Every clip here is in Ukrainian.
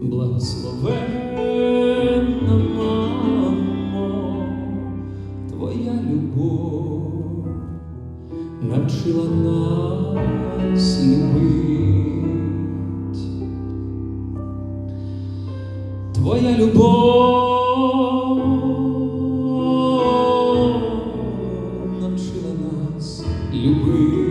Благословенна мамо, твоя любов навчила нас любить. Твоя любов навчила нас любить.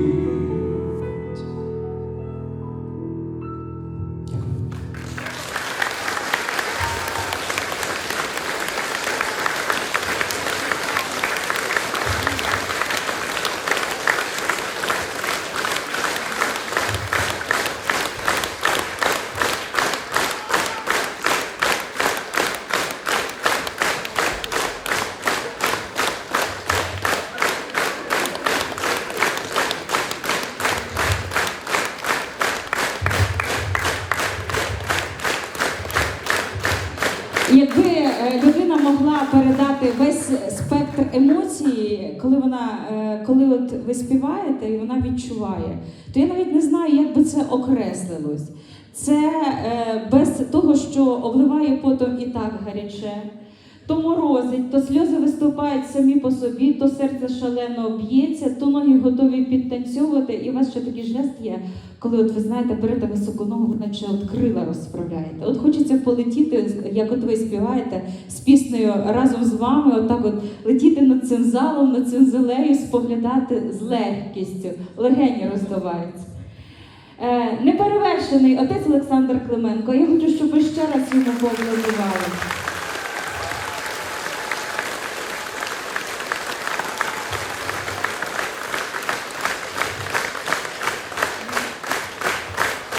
Якби е, людина могла передати весь спектр емоцій, коли вона, е, коли от ви співаєте і вона відчуває, то я навіть не знаю, як би це окреслилось. Це е, без того, що обливає потом і так гаряче, то морозить, то сльози виступають самі по собі, то серце шалено б'ється, то ноги готові підтанцьовувати, і у вас ще такий жест є, коли от ви знаєте, берете високу ногу, наче от крила розправляєте. От хочеться полетіти, як от ви співаєте з піснею разом з вами, отак от летіти над цим залом, над цим зелею, споглядати з легкістю, легені роздуваються. Е, неперевершений отець Олександр Клименко. Я хочу, щоб ви ще раз йому поаплодували.